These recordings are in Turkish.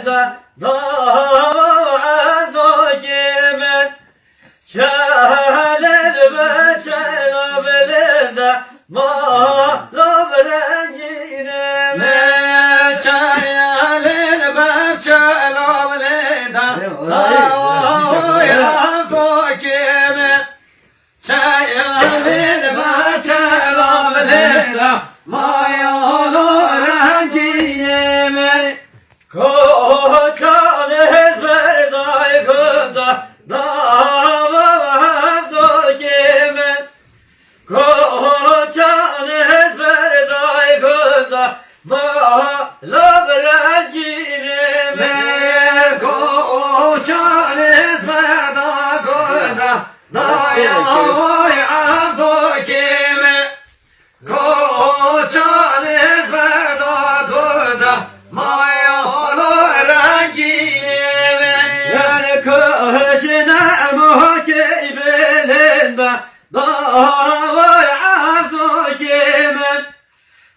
beleda Dağa dokimin Çelel ve çela beleda Malum rengine me Çelel ve çela beleda Dağa dokimin Çayalın bahçelam leyla Mayalı rengine Koçan the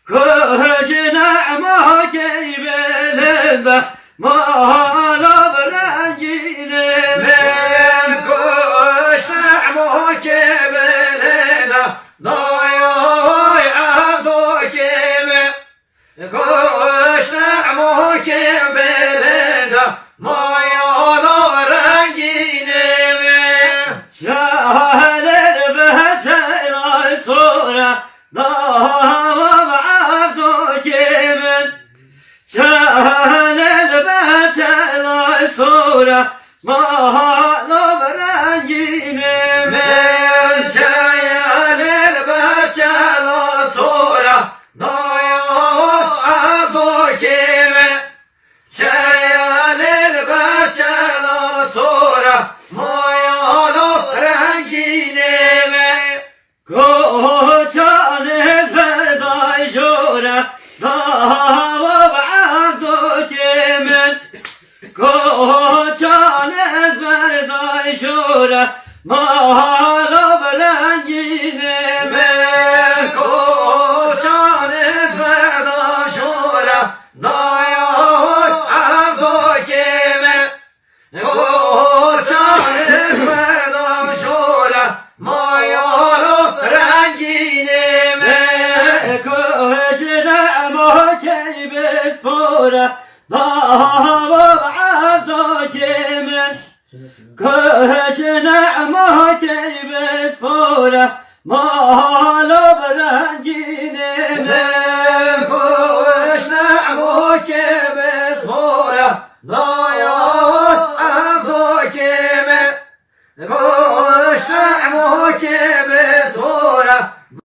Kışına muhkey belinde Malab rengine. Ben kışına muhkey belinde Dayoy abdo kime Kışına sonra Mahalım rengine Men çelel beçel sonra Dayağı abdo kimin Çelel beçel sonra Mayalı rengine mi Koçan ezber dayşura Dava Koçan ezber dayşura Mahalım rengine mi Koçan ezber dayşura Dayağı abdo kimin Koçan ezmeden şora Mayalı rengine me Kışına mahkey bespora Dava abdo kimin Kışına mahkey bespora Mahalım rengine me Kışına mahkey bespora Dayağı abdo kimin